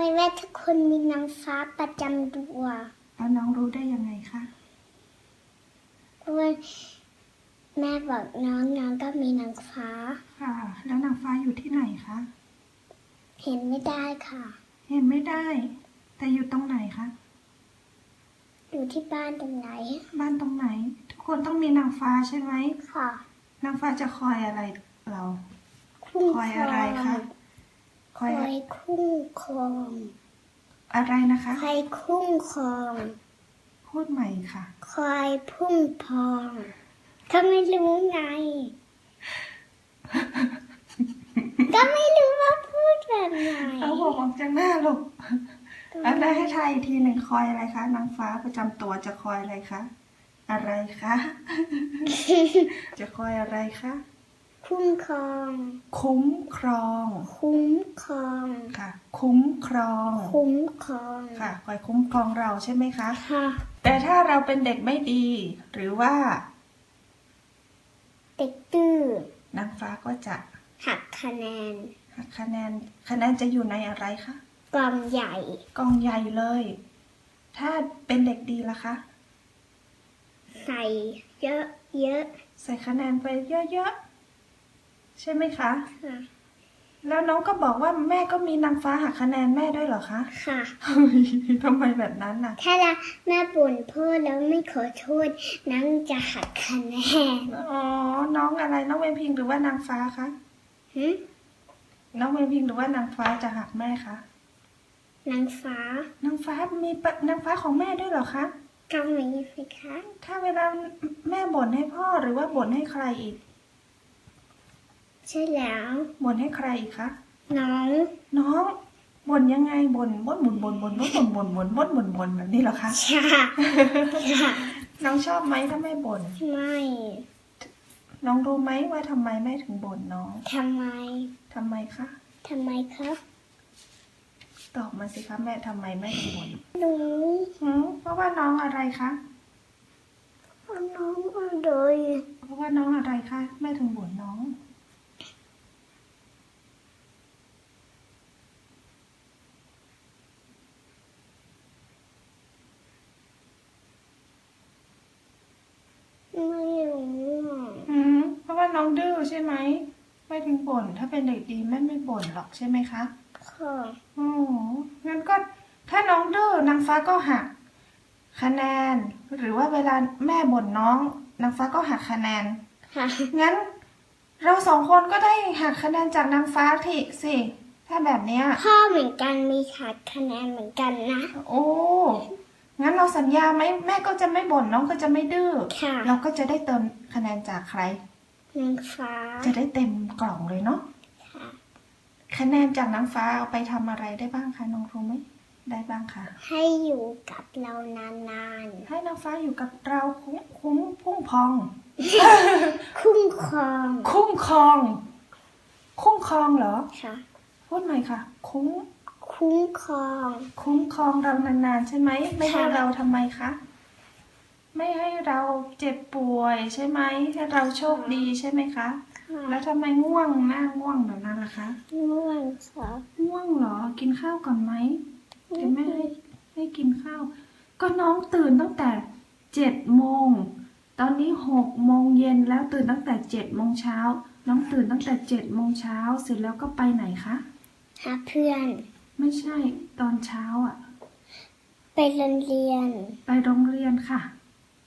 มแม่ทุกคนมีนางฟ้าประจำตัวแล้วน้องรู้ได้ยังไงคะเพราะว่าแม่บอกน้องน้องก็มีนางฟ้า ค่ะ แล้วนางฟ้าอยู่ที่ไหนคะ เห็นไม่ได้ค่ะ เห็นไม่ได้ แต่อยู่ตรงไหนคะ อยู่ที่บ้านตรงไหน บ้านตรงไหน ทุกคนต้องมีนางฟ้าใช่ไหมค่ะ นางฟ้าจะคอยอะไรเราคุ้มคอยอะไรคะ คคอยอย คุ้มครอง อะไรนะคะคอยคุ้มครอง พูดใหม่ค่ะ คอยพุ่มพองก็ไม่รู้ไง ก็ไม่รู้ว่าพูดแบบไหนเอาหัวออกจากหน้าลูกแล้วได้ให้ทายอีกทีหนึ่งคอยอะไรคะนางฟ้าประจำตัวจะคอยอะไรคะ อะไรคะ จะคอยอะไรคะ คุ้มครอง คุ้มครอง คุ้มครอง ค่ะ คุ้มครอง คุ้มครองค่ะคอยคุ้มครองเราใช่ไหมคะ ค่ะ แต่ถ้าเราเป็นเด็กไม่ดี หรือว่า เด็กตื้อนางฟ้าก็จะ หักคะแนน หักคะแนน คะแนนจะอยู่ในอะไรคะกล่องใหญ่กองใหญ่เลย ถ้าเป็นเด็กดีล่ะคะ ใส่เยอะเยอะ ใส่คะแนนไปเยอะๆ ใช่ไหมคะๆค่ะ แล้วน้องก็บอกว่าแม่ก็มีนางฟ้าหักคะแนนแม่ด้วยเหรอคะค่ะ เฮ้ยทำไมแบบนั้นน่ะ ถ้าเราแม่บ่นพ่อแล้วไม่ขอโทษนังจะหักคะแนนอ๋อ น้องอะไรน้องเวนพิงหรือว่านางฟ้าคะ หึน้องเวนพิงหรือว่านางฟ้าจะหักแม่คะ นางฟ้านางฟ้ามีปะนางฟ้าของแม่ด้วยเหรอคะ กำลังสิคะถ้าเวลาแม่บ่นให้พ่อหรือว่าบ่นให้ใครอีก ใช่แล้วบ่นให้ใครอีกคะน้องน้องบ่นยังไงบ่นบ่นบ่นบ่นบ่นบ่นบ่นบ่นบ่นบ่นบ่นบ่นแบบนี้เหรอคะค่ะค่ะน้องชอบไหมถ้าแม่บ่นไม่น้องรู้ไหมว่าทำไมแม่ถึงบ่นน้องทำไมทำไมคะทำไมครับ ตอบมาสิคะแม่ทำไมแม่ถึงบ่นหนูหืมเพราะว่าน้องอะไรคะน้องอะไรเพราะว่าน้องอะไรคะแม่ถึงบ่นน้อง ไม่รู้อะอืมเพราะว่าน้องดื้อใช่ไหมแม่ถึงบ่นถ้าเป็นเด็กดีแม่ไม่บ่นหรอกใช่ไหมคะค่ะโอ้งั้นก็ถ้าน้องดื้อนางฟ้าก็หักคะแนน หรือว่าเวลาแม่บ่นน้องนางฟ้าก็หักคะแนนค่ะงั้น เราสองคนก็ได้หักคะแนนจากนางฟ้าทีสิถ้าแบบเนี้ยพ่อเหมือนกันมีขาดคะแนนเหมือนกันนะ โอ้ งั้นเราสัญญาไหมแม่ก็จะไม่บ่นน้องก็จะไม่ดื้อค่ะเราก็จะได้เติมคะแนนจากใคร นางฟ้าจะได้เต็มกล่องเลยเนาะค่ะคะแนนจากนางฟ้าเอาไปทำอะไรได้บ้างคะน้องรู้ไหมได้บ้างค่ะ ให้อยู่กับเรานานให้นางฟ้าอยู่กับเราคุ้มคุ้มพุ่งพอง ๆ คุ้มครองคุ้มครอง คุ้มครองเหรอ ค่ะ พูดหน่อยค่ะ คุ้ม คุ้มครอง คุ้มครองเรานานๆใช่ไหม ไม่ให้ค่ะเราทำไมคะ ไม่ให้เราเจ็บป่วยใช่ไหมให้เราโชคดีใช่ไหมคะ ค่ะแล้วทำไมง่วงหน้าง่วงแบบนั้นล่ะคะ ง่วงค่ะ ง่วงเหรอ กินข้าวก่อนไหมเดี๋ยวแม่ให้ให้กินข้าว ก็น้องตื่นตั้งแต่เจ็ดโมง ตอนนี้หกโมงเย็นแล้วตื่นตั้งแต่เจ็ดโมงเช้า น้องตื่นตั้งแต่เจ็ดโมงเช้าเสร็จแล้วก็ไปไหนคะ หาเพื่อน ไม่ใช่ตอนเช้าอะ ไปโรงเรียน ไปโรงเรียนค่ะ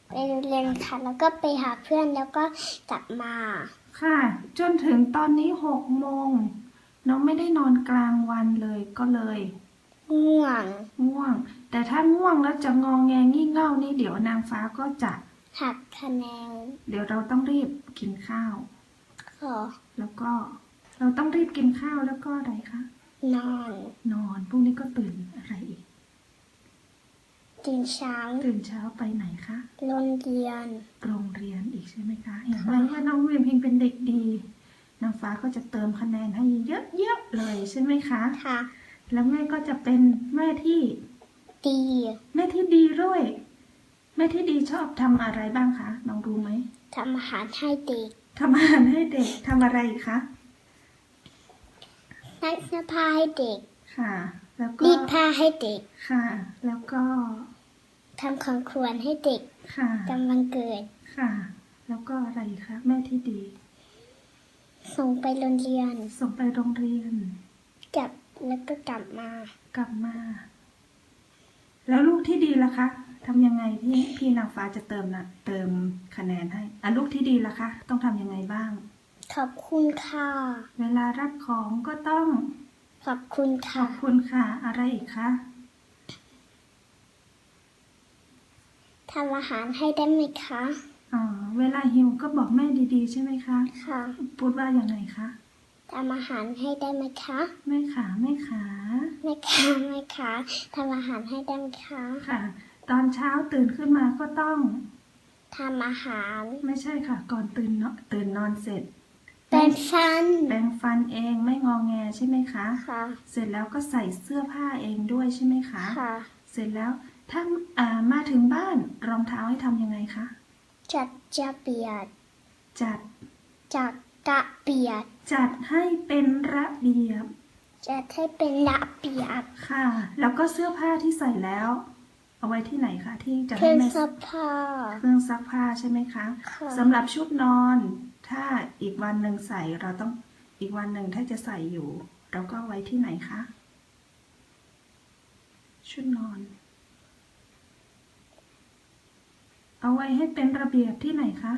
ไปโรงเรียนค่ะ แล้วก็ไปหาเพื่อนแล้วก็กลับมา ค่ะ จนถึงตอนนี้หกโมงน้องไม่ได้นอนกลางวันเลยก็เลยง่วงง่วง แต่ถ้าง่วงแล้วจะงองแงงี่เง่านี่เดี๋ยวนางฟ้าก็จะหักคะแนน เดี๋ยวเราต้องรีบกินข้าวขอแล้วก็เราต้องรีบกินข้าวแล้วก็อะไรคะ นอน นอนพรุ่งนี้ก็ตื่นอะไรอีกกินเช้า ตื่นเช้าไปไหนคะโรงเรียน โรงเรียนอีกใช่ไหมคะเห็นไหมว่าน้องเวียนเพลงเป็นเด็กดีนางฟ้าก็จะเติมคะแนนให้เยอะๆเลยใช่ไหมคะ ค่ะ แล้วแม่ก็จะเป็นแม่ที่ดี แม่ที่ดีด้วย แม่ที่ดีชอบทำอะไรบ้างคะน้องรู้ไหมทำอาหารให้เด็กทำอาหารให้เด็กทำอะไรอีกคะ นักเสื้อผ้าให้เด็ก ค่ะ แล้วก็รีดผ้าให้เด็ก ค่ะ แล้วก็ทำของควรให้เด็กค่ะจำวันเกิด ค่ะ แล้วก็อะไรอีกคะแม่ที่ดี ส่งไปโรงเรียน ส่งไปโรงเรียน กลับแล้วก็กลับมา กลับมา แล้วลูกที่ดีล่ะคะทำยังไงที่พี่นางฟ้าจะเติมนะเติมคะแนนให้อะลูกที่ดีล่ะคะ ต้องทำยังไงบ้าง ขอบคุณค่ะ เวลารับของก็ต้อง ขอบคุณขค่ะ อบคุณค่ะ อะไรอีกคะทำอาหารให้ได้ไหมคะ อ๋อเวลาหิวก็บอกแม่ดีๆ ใช่ไหมคะ ค่ะพูดว่าอย่างไรคะทำอาหารให้ได้ไหมคะ แม่ขาแม่ขาไม่ค่ะไม่ค่ะทำอาหารให้ได้ไหมคะค่ะ ตอนเช้าตื่นขึ้นมาก็ต้อง ทำอาหาร ไม่ใช่ค่ะ ก่อนตื่นเนอะตื่นนอนเสร็จ แปรงฟัน แปรงฟันเองไม่งอแงใช่ไหมคะ ค่ะ เสร็จแล้วก็ใส่เสื้อผ้าเองด้วยใช่ไหมคะ ค่ะ เสร็จแล้วถ้าอ่ามาถึงบ้านรองเท้าให้ทำยังไงคะ จัดจะเบียด จัด จัดกะเบียด จัดให้เป็นระเบียบ จัดให้เป็นระเบียบ ค่ะ แล้วก็เสื้อผ้าที่ใส่แล้ว เอาไว้ที่ไหนคะที่จะเคให้รื่องแม่ซักผ้า เครื่องซักผ้าใช่ไหมคะค่ะสำหรับชุดนอน ถ้าอีกวันหนึ่งใส่เราต้องอีกวันหนึ่งถ้าจะใส่อยู่ เราก็เอาไว้ที่ไหนคะ ชุดนอน เอาไว้ให้เป็นระเบียบที่ไหนคะ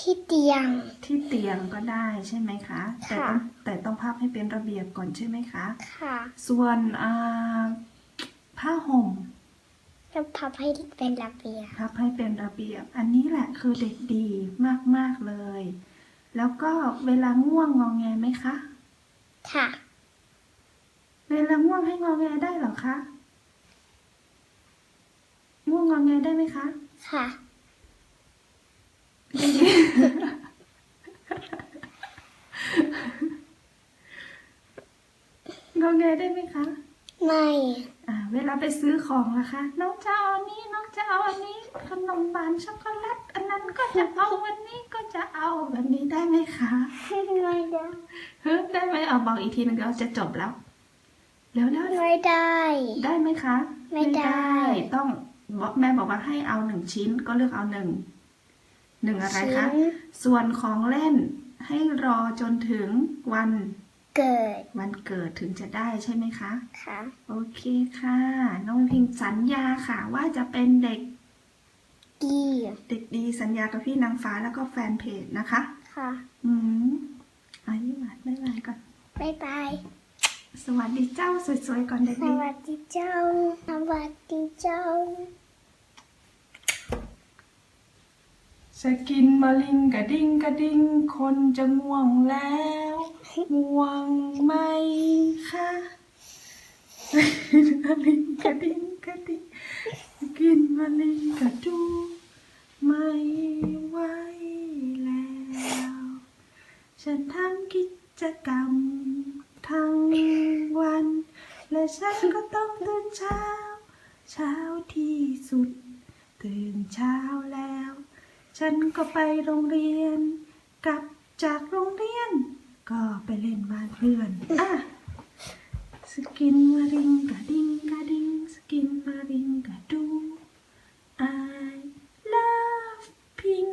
ที่เตียง ที่เตียงก็ได้ใช่ไหมคะ แต่ค่ะต้องแต่ต้องพับให้เป็นระเบียบก่อนใช่ไหมคะ ค่ะ ส่วนอ่าผ้าห่ม แล้วพับให้เป็นระเบียบพับให้เป็นระเบียบ อันนี้แหละคือเด็กดีมากๆเลย แล้วก็เวลาง่วงงองแงไหมคะ ค่ะ เวลาง่วงให้งองแงได้เหรอคะ ง่วงงองแงได้ไหมคะ ค่ะ งองแงได้ไหมคะ ไม่อ่าเวลาไปซื้อของล่ะคะ น้องจะเอาอันนี้น้องจะเอาอันนี้ ขนมหวานช็อกโกแลตอันนั้นก็จะเอาวันนี้ก็จะเอาแบบนี้ได้ไหมคะไม่ได้เฮ้ยได้ไหมเอาบอกอีกทีหนึงเดี๋ยวจะจบแล้วเร็วๆเร็ว ไม่ได้ ได้ไหมคะไม่ได้ ต้องบอกแม่บอกว่าให้เอาหนึ่งชิ้นก็เลือกเอาหนึ่งหนึ่งอะไรคะ ชิ้น ส่วนของเล่นให้รอจนถึงวัน เกิดวันเกิดถึงจะได้ใช่ไหมคะ ค่ะ โอเคค่ะ น้องพิงสัญญาค่ะ ว่าจะเป็นเด็กดีเด็กดีสัญญากับพี่นางฟ้าแล้วก็แฟนเพจนะคะ ค่ะ อืมอายุหวานไม่ไหวก่อน บ๊ายบาย สวัสดีเจ้าสวยๆก่อนเด็กสดี วัสดีเจ้า สวัสดีเจ้า สกินมาลิงกระดิ่งกระดิ่งคนจะง่วงแล้ว ง่วงไหมคะมาลิงกระดิ่งกระดิ่งสกินมาลิงกระดูไม่ไหวแล้ว ฉันทำกิจกรรมทั้งวัน และฉันก็ต้องตื่นเช้า เช้าที่สุด ตื่นเช้าแล้ว ฉันก็ไปโรงเรียน กลับจากโรงเรียน ก็ไปเล่นบ้านเพื่อนอะสกินมาริงกะดิงกะดิงสกินมาริงกะดู I love pink